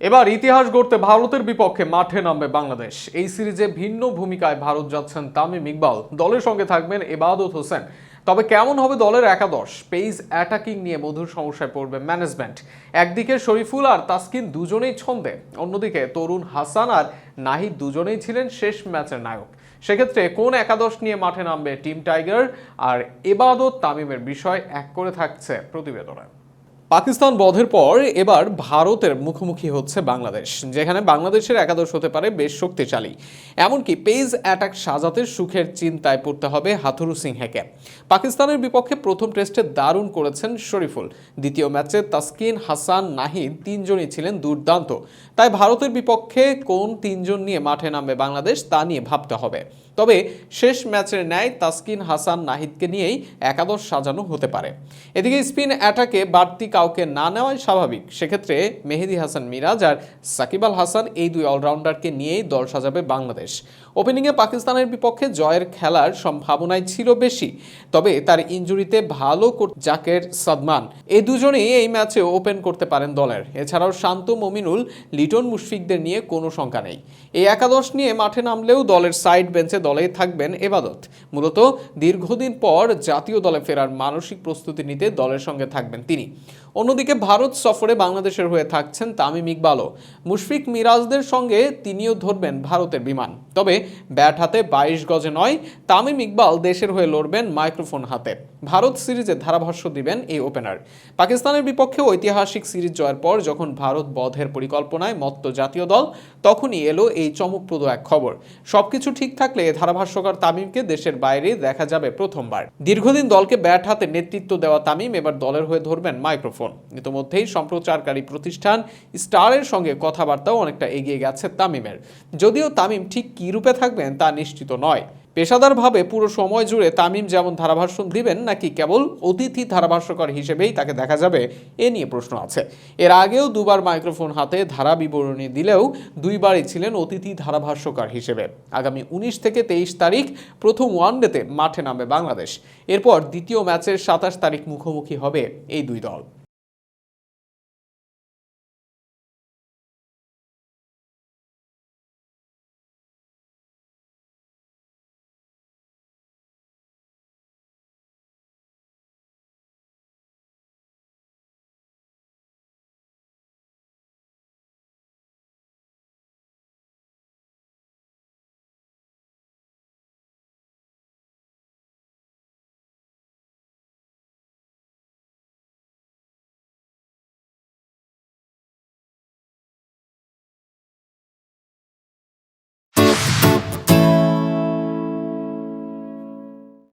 এবার ইতিহাস গড়তে ভারতের বিপক্ষে মাঠে নামবে বাংলাদেশ। এই সিরিজে ভিন্ন ভূমিকায় ভারত যাচ্ছেন তামিম ইকবাল। দলের সঙ্গে থাকবেন এবাদত হোসেন। তবে কেমন হবে দলের একাদশ? পেইজ অ্যাটাকিং নিয়ে মধুর সমস্যায় পড়বে ম্যানেজমেন্ট। একদিকে শরীফুল আর তাসকিন দুজনেই ছন্দে। অন্যদিকে তরুণ হাসান আর নাহিদ দুজনেই ছিলেন শেষ ম্যাচের নায়ক। সেক্ষেত্রে কোন একাদশ নিয়ে মাঠে নামবে টিম টাইগার? আর এবাদত তামিমের বিষয় এক করে থাকছে প্রতিবেদনে। পাকিস্তান বধের পর এবার ভারতের মুখোমুখি হচ্ছে বাংলাদেশ, যেখানে বাংলাদেশের একাদশ হতে পারে বেশ শক্তিশালী। এমনকি পেজ অ্যাটাক সাজাতে সুখের চিন্তায় পড়তে হবে হাথুরু সিংহেকে। পাকিস্তানের বিপক্ষে প্রথম টেস্টে দারুণ করেছেন শরীফুল। দ্বিতীয় ম্যাচে তাসকিন, হাসান, নাহিদ তিনজনই ছিলেন দুর্দান্ত। তাই ভারতের বিপক্ষে কোন তিনজন নিয়ে মাঠে নামবে বাংলাদেশ, তা নিয়ে ভাবতে হবে। তবে শেষ ম্যাচের ন্যায় তাসকিন, হাসান, নাহিদকে নিয়েই একাদশ সাজানো হতে পারে। এদিকে স্পিন অ্যাটাকে বাড়তি কাউকে না নেওয়াই স্বাভাবিক। সেক্ষেত্রে মেহেদি হাসান মিরাজ আর সাকিব আল হাসান এই দুই অলরাউন্ডারকে নিয়েই দল সাজাবে বাংলাদেশ। ওপেনিংয়ে পাকিস্তানের বিপক্ষে জয়ের খেলার সম্ভাবনাই ছিল বেশি, তবে তার ইঞ্জুরিতে ভালো জাকের সাদমান। এই দুজনেই এই ম্যাচে ওপেন করতে পারেন দলের। এছাড়াও শান্ত মমিনুল, লিটন মুশফিকদের নিয়ে কোনো শঙ্কা নেই। এই একাদশ নিয়ে মাঠে নামলেও দলের সাইড বেঞ্চে দলেই থাকবেন এবাদত। মূলত দীর্ঘদিন পর জাতীয় দলে ফেরার মানসিক প্রস্তুতি নিতে দলের সঙ্গে থাকবেন তিনি। অন্যদিকে ভারত সফরে বাংলাদেশের হয়ে থাকছেন তামিম ইকবালও। মুশফিক মিরাজদের সঙ্গে তিনিও ধরবেন ভারতের বিমান। তবে ব্যাট হাতে বাইশ গজে নয়, তামিম ইকবাল দেশের হয়ে লড়বেন মাইক্রোফোন হাতে। ভারত সিরিজে ধারাভাষ্য দিবেন এই ওপেনার পাকিস্তানের বিপক্ষে ঐতিহাসিক সিরিজ জয়ের পর যখন ভারত বধের পরিকল্পনায় মত্ত জাতীয় দল, তখনই এলো এই চমকপ্রদ এক খবর। সবকিছু ঠিক থাকলে ধারাভাষ্যকার তামিমকে দেশের বাইরে দেখা যাবে প্রথমবার। দীর্ঘদিন দলকে ব্যাট হাতে নেতৃত্ব দেওয়া তামিম এবার দলের হয়ে ধরবেন মাইক্রোফোন। ইতোমধ্যেই সম্প্রচারকারী প্রতিষ্ঠান স্টারের সঙ্গে কথাবার্তাও অনেকটা এগিয়ে গেছে তামিমের। যদিও তামিম ঠিক কী রূপে থাকবেন তা নিশ্চিত নয়। পেশাদারভাবে পুরো সময় জুড়ে তামিম যেমন ধারাভাষ্য দিবেন, নাকি কেবল অতিথি ধারাভাষ্যকর হিসেবেই তাকে দেখা যাবে, এ নিয়ে প্রশ্ন আছে। এর আগেও দুবার মাইক্রোফোন হাতে ধারা বিবরণী দিলেও দুইবারই ছিলেন অতিথি ধারাভাষ্যকার হিসেবে। আগামী উনিশ থেকে তেইশ তারিখ প্রথম ওয়ানডেতে মাঠে নামবে বাংলাদেশ। এরপর দ্বিতীয় ম্যাচের সাতাশ তারিখ মুখোমুখি হবে এই দুই দল।